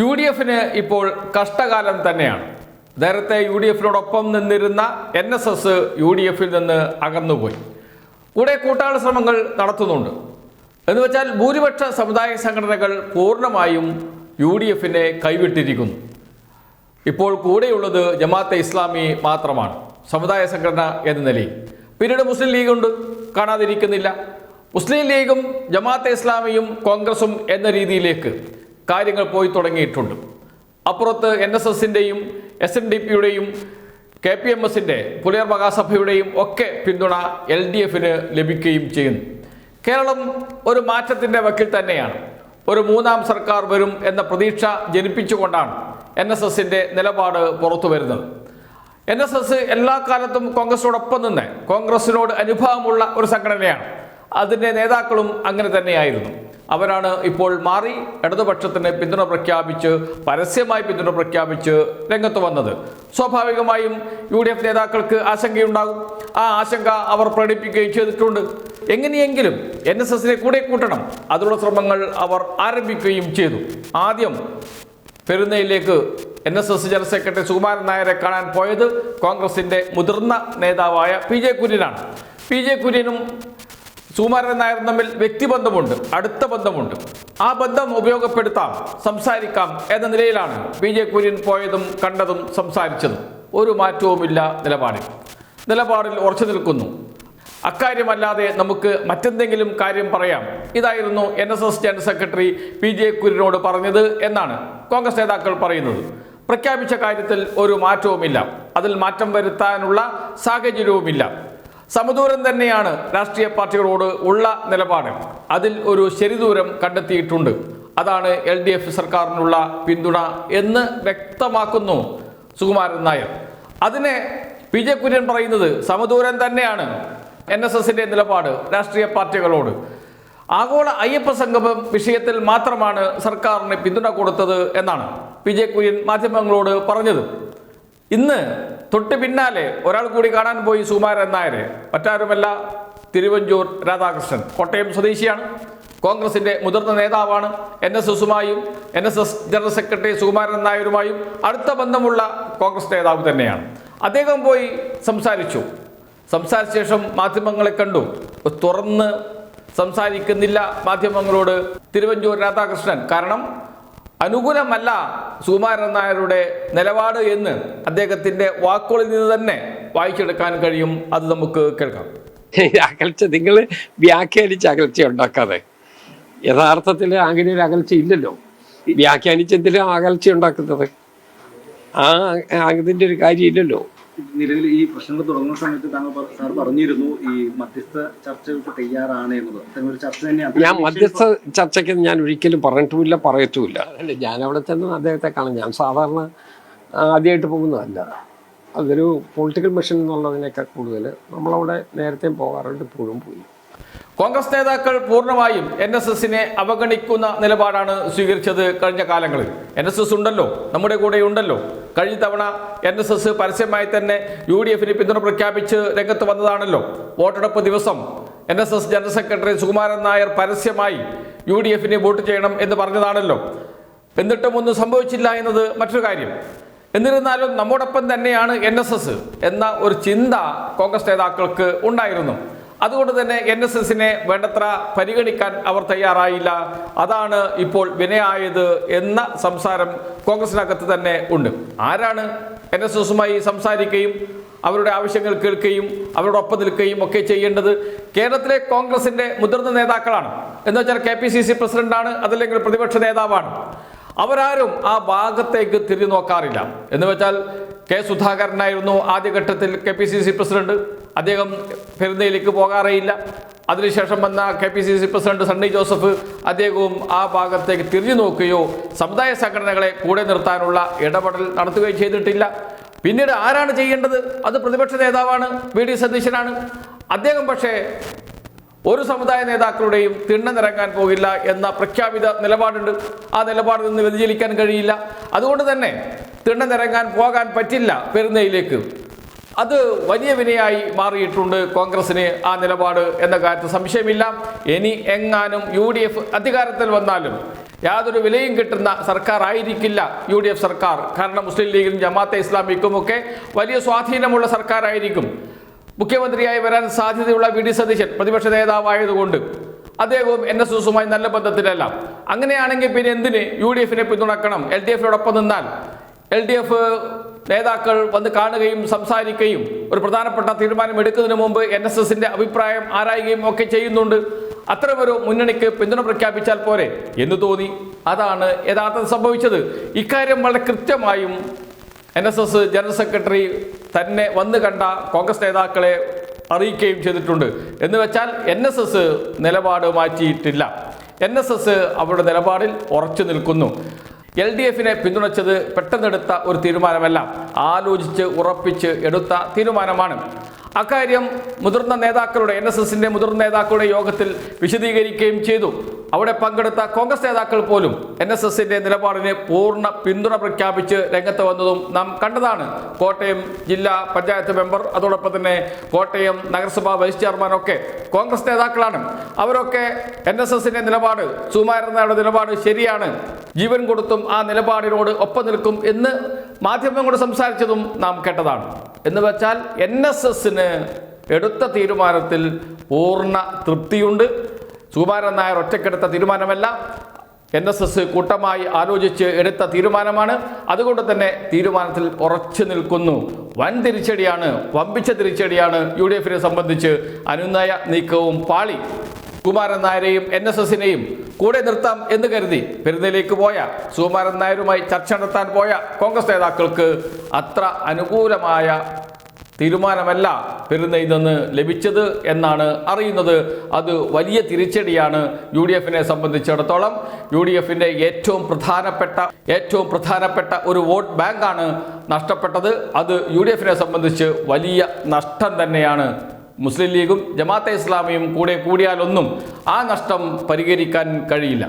U D എഫിന് ഇപ്പോൾ കഷ്ടകാലം തന്നെയാണ്. നേരത്തെ യു ഡി എഫിനോടൊപ്പം നിന്നിരുന്ന N S S U D എഫിൽ നിന്ന് അകന്നുപോയി. കൂടെ കൂട്ടാള ശ്രമങ്ങൾ നടത്തുന്നുണ്ട്. എന്ന് വെച്ചാൽ ഭൂരിപക്ഷ സമുദായ സംഘടനകൾ പൂർണമായും യു ഡി എഫിനെ കൈവിട്ടിരിക്കുന്നു. ഇപ്പോൾ കൂടെയുള്ളത് ജമാഅത്തെ ഇസ്ലാമി മാത്രമാണ്. സമുദായ സംഘടന എന്ന നിലയിൽ. പിന്നീട് മുസ്ലിം ലീഗ് ഉണ്ട്. കാണാതിരിക്കുന്നില്ല. മുസ്ലിം ലീഗും ജമാഅത്തെ ഇസ്ലാമിയും കോൺഗ്രസും എന്ന രീതിയിലേക്ക് കാര്യങ്ങൾ പോയി തുടങ്ങിയിട്ടുണ്ട്. അപ്പുറത്ത് എൻ എസ് എസിന്റെയും എസ് എൻ ഡി പിയുടെയും കെ പി എം എസിന്റെ പുലിയർ മഹാസഭയുടെയും ഒക്കെ പിന്തുണ എൽ ഡി എഫിന് ലഭിക്കുകയും ചെയ്യുന്നു. കേരളം ഒരു മാറ്റത്തിന്റെ വക്കിൽ തന്നെയാണ്. ഒരു മൂന്നാം സർക്കാർ വരും എന്ന പ്രതീക്ഷ ജനിപ്പിച്ചുകൊണ്ടാണ് എൻ എസ് എസിന്റെ നിലപാട് പുറത്തു വരുന്നത്. എൻ എസ് എസ് എല്ലാ കാലത്തും കോൺഗ്രസിനോടൊപ്പം നിന്ന് കോൺഗ്രസിനോട് അനുഭവമുള്ള ഒരു സംഘടനയാണ്. അതിന്റെ നേതാക്കളും അങ്ങനെ തന്നെയായിരുന്നു. അവരാണ് ഇപ്പോൾ മാറി ഇടതുപക്ഷത്തിന് പിന്തുണ പ്രഖ്യാപിച്ച് പരസ്യമായി പിന്തുണ പ്രഖ്യാപിച്ച് രംഗത്ത് വന്നത്. സ്വാഭാവികമായും യു ഡി എഫ് നേതാക്കൾക്ക് ആശങ്കയുണ്ടാകും. ആ ആശങ്ക അവർ പ്രകടിപ്പിക്കുകയും ചെയ്തിട്ടുണ്ട്. എങ്ങനെയെങ്കിലും എൻ എസ് എസിനെ കൂടെ കൂട്ടണം. അതിനുള്ള ശ്രമങ്ങൾ അവർ ആരംഭിക്കുകയും ചെയ്തു. ആദ്യം പെരുന്നയിലേക്ക് N S S general secretary Sukumaran Nair കാണാൻ പോയത് കോൺഗ്രസിന്റെ മുതിർന്ന നേതാവായ പി ജെ കുര്യനാണ്. പി ജെ കുര്യനും സുകുമാരൻ നായർ തമ്മിൽ വ്യക്തിബന്ധമുണ്ട് അടുത്ത ബന്ധമുണ്ട്. ആ ബന്ധം ഉപയോഗപ്പെടുത്താം സംസാരിക്കാം എന്ന നിലയിലാണ് പി ജെ കുര്യൻ പോയതും കണ്ടതും സംസാരിച്ചതും. ഒരു മാറ്റവുമില്ല നിലപാടിൽ. നിലപാടിൽ ഉറച്ചു നിൽക്കുന്നു. അക്കാര്യമല്ലാതെ നമുക്ക് മറ്റെന്തെങ്കിലും കാര്യം പറയാം. ഇതായിരുന്നു N S S general secretary P J കുര്യനോട് പറഞ്ഞത് എന്നാണ് കോൺഗ്രസ് നേതാക്കൾ പറയുന്നത്. പ്രഖ്യാപിച്ച കാര്യത്തിൽ ഒരു മാറ്റവുമില്ല. അതിൽ മാറ്റം വരുത്താനുള്ള സാഹചര്യവുമില്ല. സമദൂരം തന്നെയാണ് രാഷ്ട്രീയ പാർട്ടികളോട് ഉള്ള നിലപാട്. അതിൽ ഒരു ശരിദൂരം കണ്ടെത്തിയിട്ടുണ്ട്. അതാണ് എൽ ഡി എഫ് സർക്കാരിനുള്ള പിന്തുണ എന്ന് വ്യക്തമാക്കുന്നു സുകുമാരൻ നായർ. അതിനെ പി ജെ കുര്യൻ പറയുന്നത് സമദൂരം തന്നെയാണ്. എൻ എസ് എസിന്റെ നിലപാട് രാഷ്ട്രീയ പാർട്ടികളോട്. ആഗോള അയ്യപ്പ സംഗമം വിഷയത്തിൽ മാത്രമാണ് സർക്കാരിന് പിന്തുണ കൊടുത്തത് എന്നാണ് പി ജെ കുര്യൻ മാധ്യമങ്ങളോട് പറഞ്ഞത്. ഇന്ന് തൊട്ട് പിന്നാലെ ഒരാൾ കൂടി കാണാൻ പോയി സുകുമാരൻ നായരെ. മറ്റാരുമല്ല തിരുവഞ്ചൂർ രാധാകൃഷ്ണൻ. കോട്ടയം സ്വദേശിയാണ്. കോൺഗ്രസിന്റെ മുതിർന്ന നേതാവാണ് N S എസുമായും N S S general secretary Sukumaran നായരുമായും അടുത്ത ബന്ധമുള്ള കോൺഗ്രസ് നേതാവ് തന്നെയാണ്. അദ്ദേഹം പോയി സംസാരിച്ചു. സംസാരിച്ച ശേഷം മാധ്യമങ്ങളെ കണ്ടു. തുറന്ന് സംസാരിക്കുന്നില്ല മാധ്യമങ്ങളോട് തിരുവഞ്ചൂർ രാധാകൃഷ്ണൻ. കാരണം അനുകൂലമല്ല സുകുമാരൻ നായരുടെ നിലപാട് എന്ന് അദ്ദേഹത്തിന്റെ വാക്കുകളിൽ നിന്ന് തന്നെ വായിച്ചെടുക്കാൻ കഴിയും. അത് നമുക്ക് കേൾക്കാം. അകൽച്ച നിങ്ങൾ വ്യാഖ്യാനിച്ച് അകൽച്ച ഉണ്ടാക്കാതെ. യഥാർത്ഥത്തിൽ അങ്ങനെ ഒരു അകൽച്ച ഇല്ലല്ലോ. വ്യാഖ്യാനിച്ചെന്തിലും അകൽച്ച ഉണ്ടാക്കുന്നത്? ആ അതിന്റെ ഒരു കാര്യമില്ലല്ലോ നിലവിൽ ഈ പ്രശ്നങ്ങൾ തുടങ്ങുന്ന സമയത്ത് താങ്കൾ സാർ പറഞ്ഞിരുന്നു ഈ മധ്യസ്ഥ ചർച്ചകൾക്ക് തയ്യാറാണ് എന്നത്. ഒരു ചർച്ച തന്നെയാണ്. ഞാൻ മധ്യസ്ഥ ചർച്ചയ്ക്ക് ഞാൻ ഒരിക്കലും പറഞ്ഞിട്ടുമില്ല പറയത്തുമില്ല. അല്ല ഞാൻ അവിടെ തന്നെ അദ്ദേഹത്തെ കാണും. ഞാൻ സാധാരണ ആദ്യമായിട്ട് പോകുന്നതല്ല. അതൊരു പൊളിറ്റിക്കൽ മിഷൻ എന്നുള്ളതിനേക്കാൾ കൂടുതൽ നമ്മളവിടെ നേരത്തെയും പോകാറുണ്ട് ഇപ്പോഴും പോയി. കോൺഗ്രസ് നേതാക്കൾ പൂർണമായും എൻ എസ് എസിനെ അവഗണിക്കുന്ന നിലപാടാണ് സ്വീകരിച്ചത് കഴിഞ്ഞ കാലങ്ങളിൽ. എൻ എസ് എസ് ഉണ്ടല്ലോ നമ്മുടെ കൂടെ ഉണ്ടല്ലോ. കഴിഞ്ഞ തവണ എൻ എസ് എസ് പരസ്യമായി തന്നെ യു ഡി എഫിന് പിന്തുണ പ്രഖ്യാപിച്ച് രംഗത്ത് വന്നതാണല്ലോ. വോട്ടെടുപ്പ് ദിവസം N S S general secretary Sukumaran Nair പരസ്യമായി യു ഡി എഫിന് വോട്ട് ചെയ്യണം എന്ന് പറഞ്ഞതാണല്ലോ. എന്നിട്ടും ഒന്നും സംഭവിച്ചില്ല എന്നത് മറ്റൊരു കാര്യം. എന്നിരുന്നാലും നമ്മോടൊപ്പം തന്നെയാണ് എൻ എന്ന ഒരു ചിന്ത കോൺഗ്രസ് നേതാക്കൾക്ക് ഉണ്ടായിരുന്നു. അതുകൊണ്ട് തന്നെ എൻ എസ് എസിനെ വേണ്ടത്ര പരിഗണിക്കാൻ അവർ തയ്യാറായില്ല. അതാണ് ഇപ്പോൾ വിനയായത് എന്ന സംസാരം കോൺഗ്രസിനകത്ത് തന്നെ ഉണ്ട്. ആരാണ് എൻ എസ് എസുമായി സംസാരിക്കുകയും അവരുടെ ആവശ്യങ്ങൾ കേൾക്കുകയും അവരുടെ ഒപ്പം നിൽക്കുകയും ഒക്കെ ചെയ്യേണ്ടത് കേരളത്തിലെ കോൺഗ്രസിന്റെ മുതിർന്ന നേതാക്കളാണ്. എന്ന് വെച്ചാൽ കെ പി സി സി പ്രസിഡന്റാണ് അതല്ലെങ്കിൽ പ്രതിപക്ഷ നേതാവാണ്. അവരാരും ആ ഭാഗത്തേക്ക് തിരിഞ്ഞു നോക്കാറില്ല. എന്ന് വെച്ചാൽ കെ സുധാകരനായിരുന്നു ആദ്യഘട്ടത്തിൽ K P C C president. അദ്ദേഹം പെരുന്നയിലേക്ക് പോകാറേയില്ല. അതിനുശേഷം വന്ന K P C C president Sunny Joseph അദ്ദേഹവും ആ ഭാഗത്തേക്ക് തിരിഞ്ഞു നോക്കുകയോ സമുദായ സംഘടനകളെ കൂടെ നിർത്താനുള്ള ഇടപെടൽ നടത്തുകയോ ചെയ്തിട്ടില്ല. പിന്നീട് ആരാണ് ചെയ്യേണ്ടത്? അത് പ്രതിപക്ഷ നേതാവാണ് വി ഡി സതീശനാണ്. അദ്ദേഹം പക്ഷേ ഒരു സമുദായ നേതാക്കളുടെയും തിണ്ണനിറങ്ങാൻ പോകില്ല എന്ന പ്രഖ്യാപിത നിലപാടുണ്ട്. ആ നിലപാടിൽ നിന്ന് വ്യതിചലിക്കാൻ കഴിയില്ല. അതുകൊണ്ട് തന്നെ തിണ്ണനിറങ്ങാൻ പോകാൻ പറ്റില്ല പെരുന്നയിലേക്ക് അത് വലിയ വിനയായി മാറിയിട്ടുണ്ട് കോൺഗ്രസിന് ആ നിലപാട് എന്ന കാര്യത്തിൽ സംശയമില്ല. ഇനി എങ്ങാനും യു ഡി എഫ് അധികാരത്തിൽ വന്നാലും യാതൊരു വിലയും കിട്ടുന്ന സർക്കാർ ആയിരിക്കില്ല യു ഡി എഫ് സർക്കാർ. കാരണം മുസ്ലിം ലീഗിനും ജമാഅത്തെ ഇസ്ലാമിക്കും ഒക്കെ വലിയ സ്വാധീനമുള്ള സർക്കാരായിരിക്കും. മുഖ്യമന്ത്രിയായി വരാൻ സാധ്യതയുള്ള വി ഡി സതീശൻ പ്രതിപക്ഷ നേതാവായതുകൊണ്ട് അദ്ദേഹവും എൻ എസ് എസുമായി നല്ല ബന്ധത്തിലല്ല. അങ്ങനെയാണെങ്കിൽ പിന്നെ എന്തിന് യു ഡി എഫിനെ പിന്തുണക്കണം? എൽ ഡി എഫിനോടൊപ്പം നിന്നാൽ. എൽ ഡി എഫ് നേതാക്കൾ വന്ന് കാണുകയും സംസാരിക്കുകയും ഒരു പ്രധാനപ്പെട്ട തീരുമാനം എടുക്കുന്നതിന് മുമ്പ് എൻ എസ് എസിന്റെ അഭിപ്രായം ആരായുകയും ഒക്കെ ചെയ്യുന്നുണ്ട്. അത്തരമൊരു മുന്നണിക്ക് പിന്തുണ പ്രഖ്യാപിച്ചാൽ പോരെ എന്ന് തോന്നി. അതാണ് യഥാർത്ഥം സംഭവിച്ചത്. ഇക്കാര്യം വളരെ കൃത്യമായും N S S general secretary തന്നെ വന്ന് കണ്ട കോൺഗ്രസ് നേതാക്കളെ അറിയിക്കുകയും ചെയ്തിട്ടുണ്ട്. എന്ന് വെച്ചാൽ എൻ എസ് എസ് നിലപാട് മാറ്റിയിട്ടില്ല. എൻ എസ് എസ് അവരുടെ നിലപാടിൽ ഉറച്ചു നിൽക്കുന്നു. എൽ ഡി എഫിനെ പിന്തുണച്ചത് പെട്ടെന്നെടുത്ത ഒരു തീരുമാനമല്ല. ആലോചിച്ച് ഉറപ്പിച്ച് എടുത്ത തീരുമാനമാണ്. അക്കാര്യം മുതിർന്ന നേതാക്കളുടെ എൻ എസ് എസിന്റെ മുതിർന്ന നേതാക്കളുടെ യോഗത്തിൽ വിശദീകരിക്കുകയും ചെയ്തു. അവിടെ പങ്കെടുത്ത കോൺഗ്രസ് നേതാക്കൾ പോലും എൻ എസ് എസിന്റെ നിലപാടിന് പൂർണ പിന്തുണ പ്രഖ്യാപിച്ച് രംഗത്ത് വന്നതും നാം കണ്ടതാണ്. കോട്ടയം ജില്ലാ പഞ്ചായത്ത് മെമ്പർ അതോടൊപ്പം തന്നെ കോട്ടയം നഗരസഭാ വൈസ് ചെയർമാൻ ഒക്കെ കോൺഗ്രസ് നേതാക്കളാണ്. അവരൊക്കെ എൻ എസ് എസിന്റെ നിലപാട് സുമാരനായുടെ നിലപാട് ശരിയാണ്. ജീവൻ കൊടുത്തും ആ നിലപാടിനോട് ഒപ്പം നിൽക്കും എന്ന് മാധ്യമങ്ങളോട് സംസാരിച്ചതും നാം കേട്ടതാണ്. എന്ന് വെച്ചാൽ എൻ എസ് എസിന് എടുത്ത തീരുമാനത്തിൽ പൂർണ തൃപ്തിയുണ്ട്. സുകുമാരൻ നായർ ഒറ്റക്കെടുത്ത തീരുമാനമല്ല. എൻ എസ് എസ് കൂട്ടമായി ആലോചിച്ച് എടുത്ത തീരുമാനമാണ്. അതുകൊണ്ട് തന്നെ തീരുമാനത്തിൽ ഉറച്ചു നിൽക്കുന്നു. വൻ തിരിച്ചടിയാണ് വമ്പിച്ച തിരിച്ചടിയാണ് യു ഡി എഫിനെ സംബന്ധിച്ച് അനുനയ നീക്കവും പാളി. സുകുമാരൻ നായരെയും എൻ എസ് എസിനെയും കൂടെ നിർത്താം എന്ന് കരുതി പെരുന്നയിലേക്ക് പോയ സുകുമാരൻ നായരുമായി ചർച്ച നടത്താൻ പോയ കോൺഗ്രസ് നേതാക്കൾക്ക് അത്ര അനുകൂലമായ തീരുമാനമല്ല പെരുന്നയിൽ നിന്ന് ലഭിച്ചത് എന്നാണ് അറിയുന്നത്. അത് വലിയ തിരിച്ചടിയാണ് യു ഡി എഫിനെ സംബന്ധിച്ചിടത്തോളം. യു ഡി എഫിന്റെ ഏറ്റവും പ്രധാനപ്പെട്ട ഏറ്റവും പ്രധാനപ്പെട്ട ഒരു വോട്ട് ബാങ്കാണ് നഷ്ടപ്പെട്ടത്. അത് യു ഡി എഫിനെ സംബന്ധിച്ച് വലിയ നഷ്ടം തന്നെയാണ്. മുസ്ലിം ലീഗും ജമാഅത്തെ ഇസ്ലാമിയും കൂടെ കൂടിയാലൊന്നും ആ നഷ്ടം പരിഹരിക്കാൻ കഴിയില്ല.